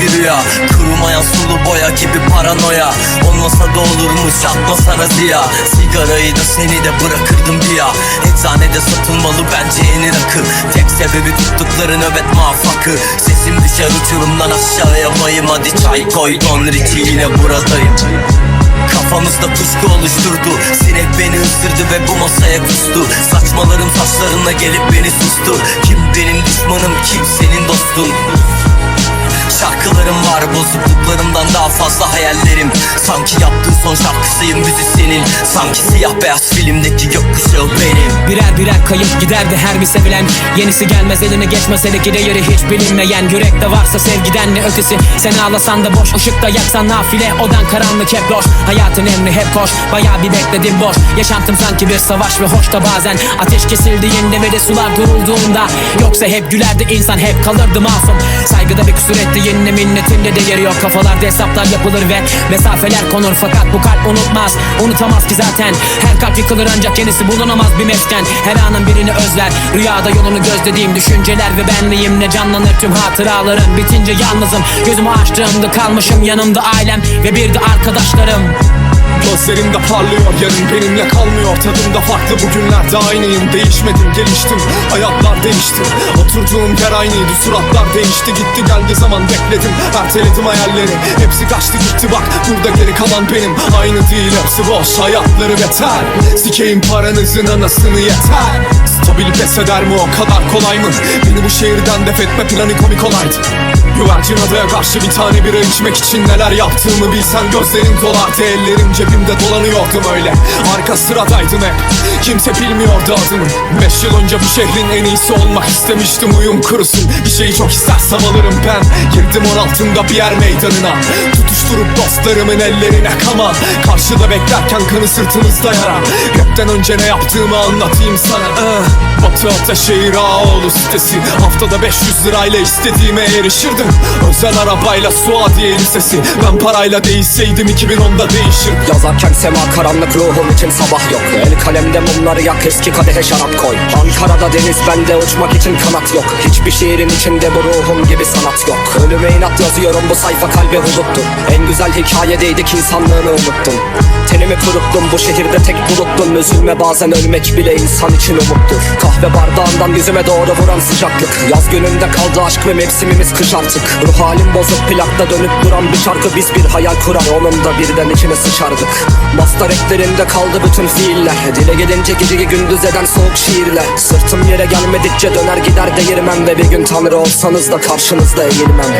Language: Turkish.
bir rüya? Kurumayan sulu boya gibi paranoya. Olmasa da olurmuş atmasana ziya. Sigarayı da seni de bırakırdım bir ya. Eczanede satılmalı bence yeni rakı. Tek sebebi tuttukları nöbet muvaffakı. Sesim düşer uçurumdan aşağıya bayım Hadi çay koy Don Richie yine buradayım. Kafamızda kuşku oluşturdu. Sinek beni ısırdı ve bu masaya kustu. Saçmalarım saçlarına gelip beni sustu. Kim benim düşmanım kim senin dostun Şarkılarım var bozukluklarımdan daha fazla hayallerim. Sanki yaptığı son şarkısıyım müzisyenin Sanki siyah beyaz filmdeki gökkuşağı benim Birer birer kayıp giderdi her bir sevilen. Yenisi gelmez eline geçmez hele değeri hiç bilinmeyen. Yürekte varsa sevgiden ne ötesi? Sen ağlasan da boş ışıkta yaksan nafile. Odan karanlık hep loş Hayatın emri hep koş. Baya bir bekledim boş. Yaşantım sanki bir savaş ve hoş da bazen. Ateş kesildiğinde ve de sular durulduğunda. Yoksa hep gülerdi insan hep kalırdı masum. Saygıda bir kusur ettiğinde minnetimde değeri yok. Kafalarda hesaplar yapılır ve mesafeler konur. Fakat bu kalp unutmaz unutamaz ki zaten. Her kalp yıkılır ancak yenisi bulunamaz bir mesken Her anın birini özler. Rüyada yolunu gözlediğim düşünceler ve benliğimle canlanır tüm hatıralarım. Bitince yalnızım. Gözümü açtığımda kalmışım yanımda ailem ve bir de arkadaşlarım Gözlerimde parlıyor yarın benimle kalmıyor. Tadımda farklı bugünlerde aynıyım. Değişmedim geliştim. Hayatlar değişti. Oturduğum yer aynıydı suratlar değişti. Gitti geldi zaman bekledim. Erteledim hayalleri. Hepsi kaçtı gitti bak. Burada geri kalan benim. Aynı değil hepsi boş. Hayatları beter. Sikeyim paranızın anasını yeter. Stabil pes eder mi? O kadar kolay mı? Beni bu şehirden def etme planı komik olaydı Güvercin adaya karşı bir tane bira içmek için neler yaptığımı bilsen gözlerin dolardı Ellerim cebimde dolanıyordum öyle Arka sıradaydım hep Kimse bilmiyordu adımı. Beş yıl önce bu şehrin en iyisi olmak istemiştim Uyum kurusun. Bir şeyi çok istersem alırım ben. Girdim on altında bir yer meydanına. Tutuşturup dostlarımın ellerine kaman Karşıda beklerken kanı sırtımızda yara. Rapten önce ne yaptığımı anlatayım sana. Ah. Batı Ataşehir Ağoğlu sitesi. Haftada 500 lirayla istediğime erişirdim. Özel arabayla Suadiye Lisesi. Ben parayla değişseydim 2010'da değişirdim. Yazarken sema karanlık ruhum için sabah yok. El kalemde mumları yak eski kadehe şarap koy. Ankara'da deniz bende uçmak için kanat yok. Hiçbir şiirin içinde bu ruhum gibi sanat yok. Ölüme inat yazıyorum bu sayfa kalbe huduttur En güzel hikayedeydik insanlığını unuttum Tenimi kuruttum bu şehirde tek buluttun. Üzülme bazen ölmek bile insan için umuttur Kahve bardağından yüzüme doğru vuran sıcaklık. Yaz gününde kaldı aşk ve mevsimimiz kış artık. Ruh halim bozuk plakta dönüp duran bir şarkı Biz bir hayal kurar. Onun da birden içine sıçardık. Mastar eklerinde kaldı bütün fiiller. Dile gelince geceyi gündüz eden soğuk şiirler Sırtım yere gelmedikçe döner gider değirmem Ve bir gün tanrı olsanız da karşınızda eğilmem